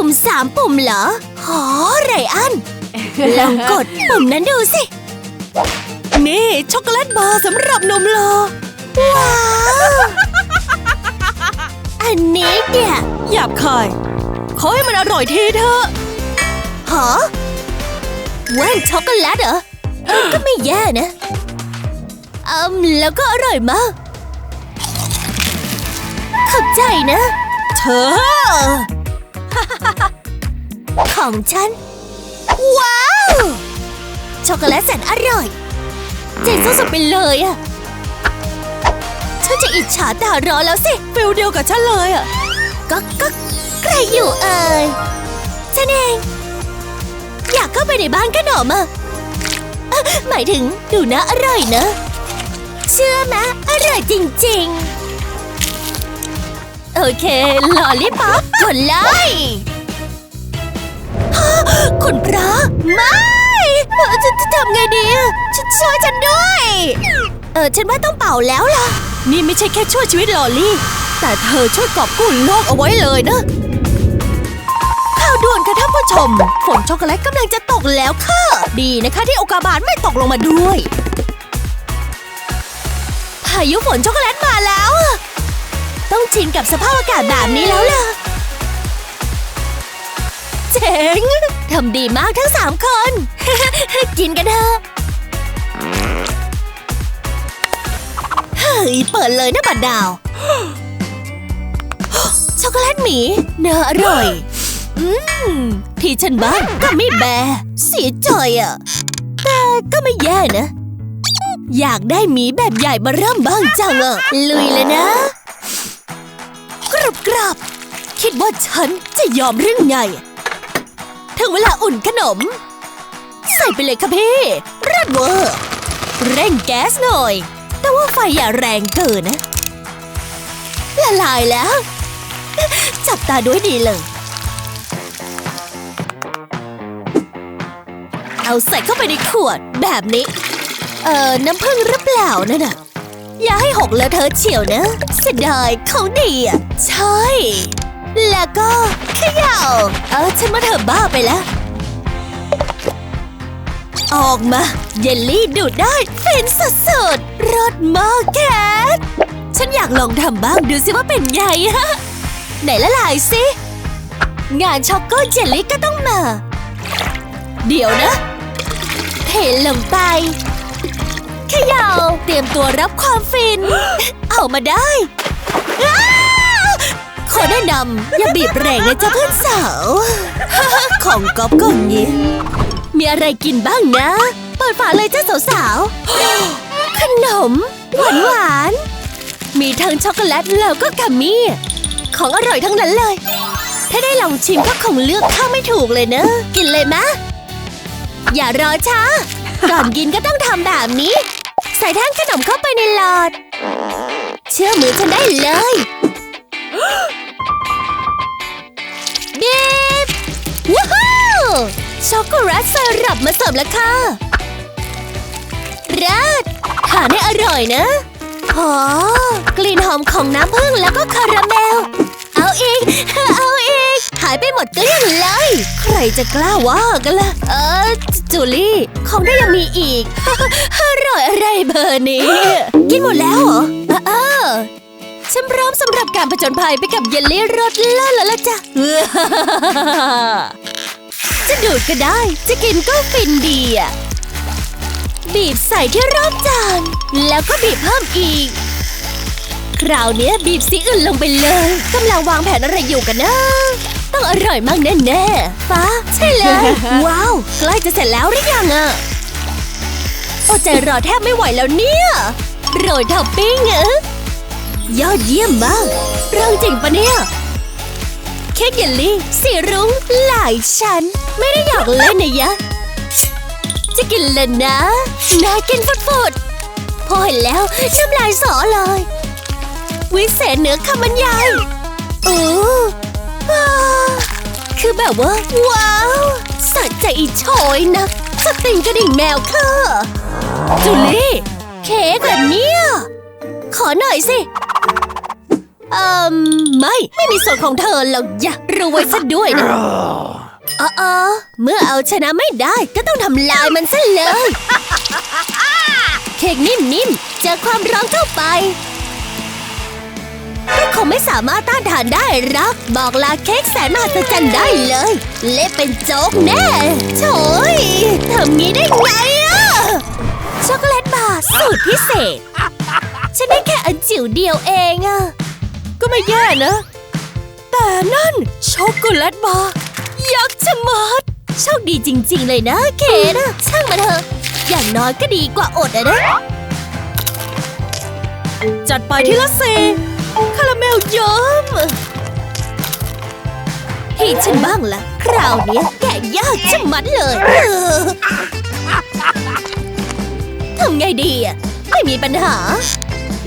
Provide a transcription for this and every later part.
ปุ่มสามปุ่มเหรอหอไรอัน ลองกดปุ่มนั้นดูสิ นี่ ช็อกโกแลตบาร์สำหรับนมรอว้าว อันนี้เนี่ยหยาบคาย ขอให้มันอร่อยทีเถอะหอแว่นช็อกโกแลตเหรอเออก็ไม่แย่นะอืมแล้วก็อร่อยมาก ขอบใจนะ เธอ ของฉัน ว้าว ช็อกโกแลตแสนอร่อย เจ๋งสุดๆไปเลยอะฉันจะอิจฉาตาร้อนแล้วสิฟิลเดียวกับฉันเลยอะก็ก็ใครอยู่เอ่ยฉันเอง อยากเข้าไปในบ้านขนมอะหมายถึงดูนะอร่อยเนอะเชื่อไหมอร่อยจริง ๆ โอเคลอลิปป๊อปกดเลย คุณพระไม่เอ่อจะจะทำไงดีอะชช่วยฉันด้วย เออฉันว่าต้องเป่าแล้วล่ะ นี่ไม่ใช่แค่ช่วยชีวิตลอลี่ แต่เธอช่วยกอบกู้โลกเอาไว้เลยนะข่าวด่วนค่ะท่านผู้ชม ฝนช็อกโกแลตกำลังจะตกแล้วค่ะ ดีนะคะที่โอกาบาตไม่ตกลงมาด้วย พายุฝนช็อกโกแลตมาแล้วอะต้องชินกับสภาพอากาศแบบนี้แล้วล่ะ เจ๋ง ทำดีมากทั้งสามคน กินกันเถอะ เฮ้ย เปิดเลยนะบัดดาว ช็อกโกแลตหมีเนื้ออร่อย อืม ที่ฉันบ้างก็ไม่แบเสียใจอะ แต่ก็ไม่แย่นะ อยากได้หมีแบบใหญ่มาเริ่มบ้างจังอะ ลุยเลยนะ กรุบกรับคิดว่าฉันจะยอมเรื่องไง ถึงเวลาอุ่นขนม ใส่ไปเลยค่ะพี่รัดเวอร์เร่งแก๊สหน่อย แต่ว่าไฟอย่าแรงเกินนะละลายแล้ว จับตาด้วยดีเลย เอาใส่เข้าไปในขวดแบบนี้ เอ่อ น้ำผึ้งหรือเปล่านั่นน่ะอย่าให้หกเลอะเธอเฉียวนะเสียดายเขาดีอะ ใช่ แล้วก็เขย่า เออฉันมาเถอะบ้าไปแล้ว ออกมา เยลลี่ดูดได้ฟินสุดๆรสมากแคทฉันอยากลองทำบ้างดูสิว่าเป็นไงฮะ ไหนละลายสิ งานช็อกโกเจลลี่ก็ต้องมา เดี๋ยวนะ เทลงไปเขย่าเตรียมตัวรับความฟิน เอามาได้ ขอแนะนำอย่าบีบแรงนะจ๊ะเพื่อนสาว ของก๊อฟก็อย่างนี้ มีอะไรกินบ้างนะ เปิดฝาเลยจ้าสาวๆ ขนม หวานหวาน มีทั้งช็อกโกแลตแล้วก็กัมมี่ ของอร่อยทั้งนั้นเลย ถ้าได้ลองชิมก็คงเลือกข้างไม่ถูกเลยเนอะ กินเลยมะ อย่ารอช้า ก่อนกินก็ต้องทำแบบนี้ ใส่แท่งขนมเข้าไปในหลอด เชื่อมือฉันได้เลย ว้าวช็อกโกแลตไซรัปมาเสิร์ฟแล้วค่ะ ราดทานให้อร่อยนะหอกลิ่นหอมของน้ำผึ้งแล้วก็คาราเมล เอาอีก เอาอีก หายไปหมดเกลี้ยงเลย ใครจะกล้าว่ากันล่ะ เออ จูลี่ ของได้ยังมีอีก อร่อยอะไรเบอร์นี้ กินหมดแล้วเหรอออเออฉันพร้อมสำหรับการผจญภัยไปกับเยลลี่รสเลิศแล้วล่ะจ้ะ จะดูดก็ได้ จะกินก็ฟินดีอะ บีบใส่ที่รอบจาน แล้วก็บีบเพิ่มอีก คราวเนี้ยบีบสีอื่นลงไปเลยกำลังวางแผนอะไรอยู่กันนะต้องอร่อยมากแน่ๆฟ้าใช่เลย ว้าว ใกล้จะเสร็จแล้วหรือยังอะโอ้ใจรอแทบไม่ไหวแล้วเนี่ย โรยท็อปปิ้งอะยอดเยี่ยมมากเรื่องจริงปะเนี่ย เค้กเยลลี่ สีรุ้งหลายชั้น ไม่ได้อยากเล่นนะยะ จะกินเลยนะ น่ากินฟุดๆพอเห็นแล้วน้ำลายสอเลย วิเศษเหนือคำบรรยายโอ้ว้คือแบบว่า ว้าวสะใจอีโชยนะสติงกระดิ่งแมวค่ะจูลี่ เค้กเหรอเนี่ย ขอหน่อยสิ เอ่มไม่ไม่มีส่วนของเธอหรอกอย่ารู้ไว้ซะด้วยนะเออเออเมื่อเอาชนะไม่ได้ก็ต้องทำลายมันซะเลย เค้กนิ่มๆเจอความร้อนเข้าไปก็คงไม่สามารถต้านทานได้หรัก บอกลาเค้กแสนมหัศจรรย์ได้เลย เละเป็นโจ๊กแน่โถยทำงี้ได้ไงอะช็อกโกแลตบาร์สูตรพิเศษ ฉันได้แค่อันจิ๋วเดียวเองอะ ก็ไม่แย่นะ แต่นั่นช็อกโกแลตบาร์ยักษ์ชะมัดโชคดีจริง ๆ เลยนะเคนะช่างมันเถอะ อย่างน้อยก็ดีกว่าอดอะนะ จัดไปที่ละสี่คาราเมลเยิ้มให้ฉันบ้างละคราวนี้แกะยากชะมัดเลยทำไงดีอะไม่มีปัญหา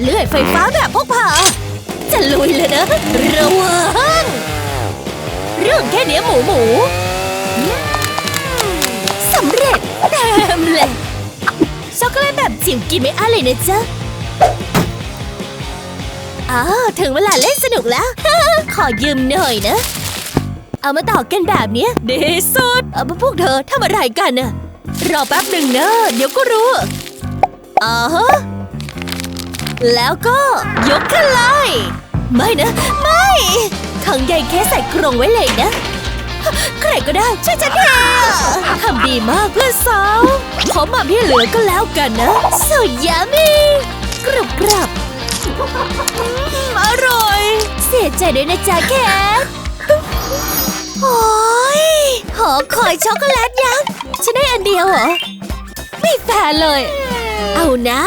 เลื่อยไฟฟ้าแบบพกพา จะลุยเลยนะ ระวัง เรื่องแค่เนี้ยหมูหมูสำเร็จเต็มเลยช็อกโกแลตแบบจิ๋วกินไม่อั้นเลยนะจ๊ะอ้าวถึงเวลาเล่นสนุกแล้ว ขอยืมหน่อยนะ เอามาต่อกันแบบเนี้ยดีสุดเอาพวกเธอทำอะไรกันน่ะรอแป๊บหนึ่งนะเดี๋ยวก็รู้อ๋อแล้วก็ยกขึ้นเลย ไม่นะ ไม่ขังใยแค่ใส่กรงไว้เลยนะ ใครก็ได้ช่วยฉันทีทำดีมากเพื่อนสาวขอม่ำที่เหลือก็แล้วกันนะสุดยามีกรุบกรับอร่อย เสียใจด้วยนะจ๊ะแคทโอ้ยหอคอยช็อกโกแลตยักษ์ฉันได้อันเดียวเหรอ ไม่แฟร์เลย เอานะ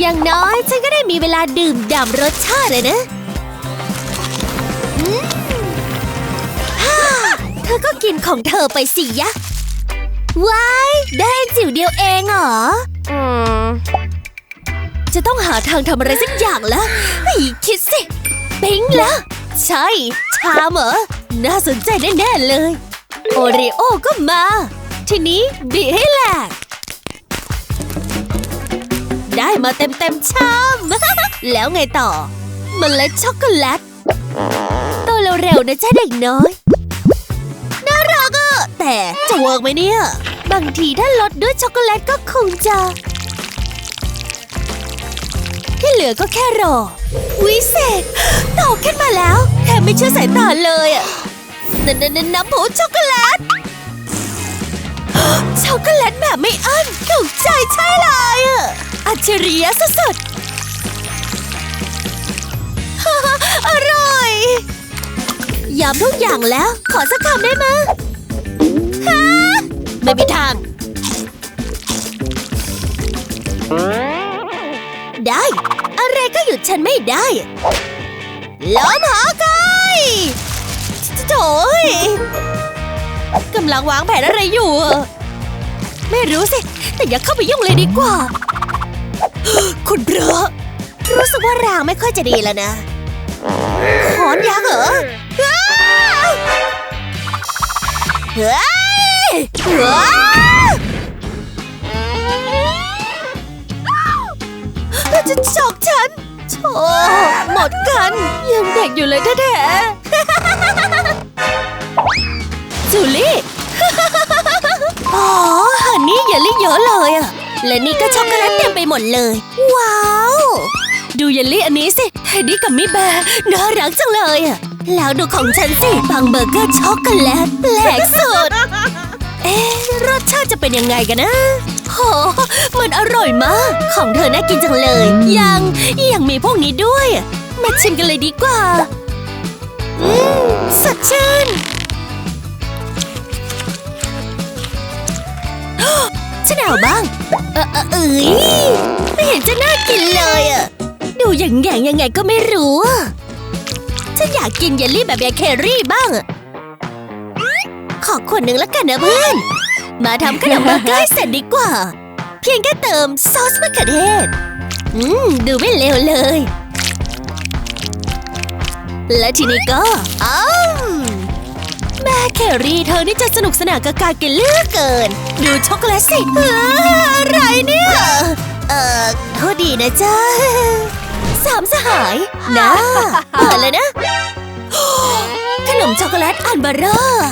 อย่างน้อยฉันก็ได้มีเวลาดื่มด่ำรสชาติเลยนะ ฮ่าเธอก็กินของเธอไปสิยะ ว้ายได้จิ๋วเดียวเองเหรอ อืม จะต้องหาทางทำอะไรสักอย่างแล้วเฮ้ยคิดสิ ปิ๊งแล้ว ใช่ ชามเหรอ น่าสนใจแน่ๆเลย โอริโอก็มา ทีนี้บีให้แหลก ได้มาเต็มเต็มๆชาม แล้วไงต่อมเมล็ดช็อกโกแลต โตเร็วๆนะจ้าเด็กน้อย น่ารักอะแต่จะเวิร์กไหมเนี่ย บางทีถ้าลดด้วยช็อกโกแลตก็คงจะ ที่เหลือก็แค่รอ วิเศษโตขึ้นมาแล้วแทบไม่เชื่อสายตาเลยอะนั่นนั่นน้ำผงช็อกโกแลตช็อกโกแลตแบบไม่อั้นถูกใจใช่เลยอะอัจฉริยะสุดๆ ยำทุกอย่างแล้ว ขอสักคำได้ไหมฮะไม่มีทาง ได้ อะไรก็หยุดฉันไม่ได้ล้อมหาไกยโถ่ยกำลังวางแผนอะไรอยู่ ไม่รู้สิ แต่อย่าเข้าไปยุ่งเลยดีกว่า คุณพระรู้สึกว่ารางไม่ค่อยจะดีแล้วนะ ขอนยักษ์เหรอ เฮ้ยว้าจะจอกฉันโธ่หมดกัน ยังเด็กอยู่เลยแท้ๆจูลี่อ๋อฮันนี่เยลลี่เยอะเลยอะและนี่ก็ช็อกโกแลตเต็มไปหมดเลย ว้าว ดูเยลลี่อันนี้สิเทดดี้กับมิแบร์น่ารักจังเลยอะ แล้วดูของฉันสิบังเบอร์เกอร์ช็อกโกแลตแปลกสุด เอ๊ะรสชาติจะเป็นยังไงกันนะโหมันอร่อยมาก ของเธอน่ากินจังเลย ยังยังมีพวกนี้ด้วย มาชิมกันเลยดีกว่า อืมสดชื่นฉันเอาบ้าง เออเออเอ้ยไม่เห็นจะน่ากินเลยอะดูอย่างแงยังไงก็ไม่รู้อะ ฉันอยากกินเยลลี่แบบยายเคอรี่บ้าง ขอขวดหนึ่งแล้วกันนะเพื่อน มาทำขนมเบอร์เกอร์เสร็จดีกว่า เพียงแค่เติมซอสมะเขือเทศ อืม ดูไม่เลวเลย และทีนี้ก็อ้าแม่แครี่เธอนี่จะสนุกสนานกับการกินเลือกเกิน ดูช็อกโกแลตสิอะไรเนี่ย เอ่อโทษดีนะจ๊ะามสหายนะเปิดเลยนะ ขนมช็อกโกแลตอันเบอร์เรอร์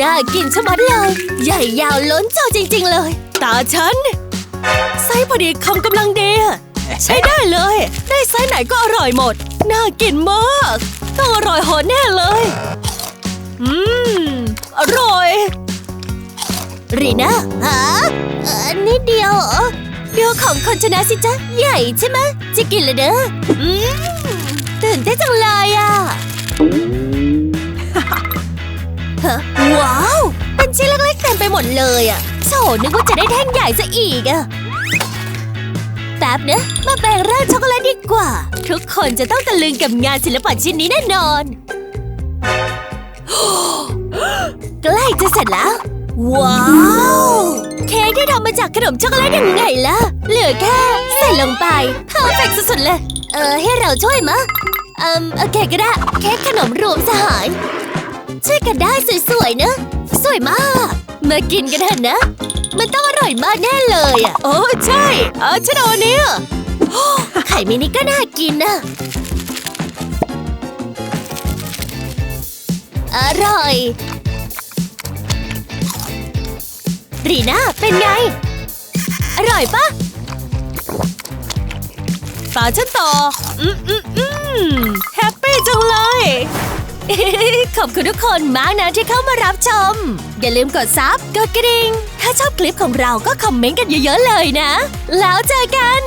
น่ากินชะมัดเลย ใหญ่ยาวล้นจอจริง ๆ เลย ตาฉัน ไซส์พอดีคำกำลังดีใช้ได้เลย ได้ไซส์ไหนก็อร่อยหมด น่ากินมากต้องอร่อยโหดแน่เลย อืม อร่อย รีน่าฮะออนิดเดียวเหรอ ดียวของคนชนะสิจ๊ะ ใหญ่ใช่ไหมจะกินเลยเด้ออืมตื่นเต้นจังเลยอะฮะว้าว เป็นชิ้นเล็กๆเต็มไปหมดเลยอะโถนึกว่าจะได้แท่งใหญ่ซะอีกอะแป๊บนะมาแปลงร่างช็อกโกแลตดีกว่า ทุกคนจะต้องตะลึงกับงานศิลปะชิ้นนี้แน่นอน ใกล้จะเสร็จแล้ว ว้าว เค้กที่ทำมาจากขนมช็อกโกแลตยังไงล่ะ เหลือแค่ใส่ลงไปเพอร์เฟกสุดๆเลย เออ ให้เราช่วยมะเอืมโอเคก็ได้ เค้กขนมรวมสหาย ช่วยกันได้สวยๆนะ สวยมาก มากินกันเถอะนะ มันต้องอร่อยมากแน่เลยอะ โอ้ใช่เออฉันเอาอันนี้ยไข่มินิก็น่ากินนะ อร่อย รีน่าเป็นไง อร่อยปะตาฉันต่อ อืมอืมอืมแฮปปี้จังเลย ขอบคุณทุกคนมากนะที่เข้ามารับชม อย่าลืมกดซับกดกระดิ่ง ถ้าชอบคลิปของเราก็คอมเมนต์กันเยอะๆเลยนะ แล้วเจอกัน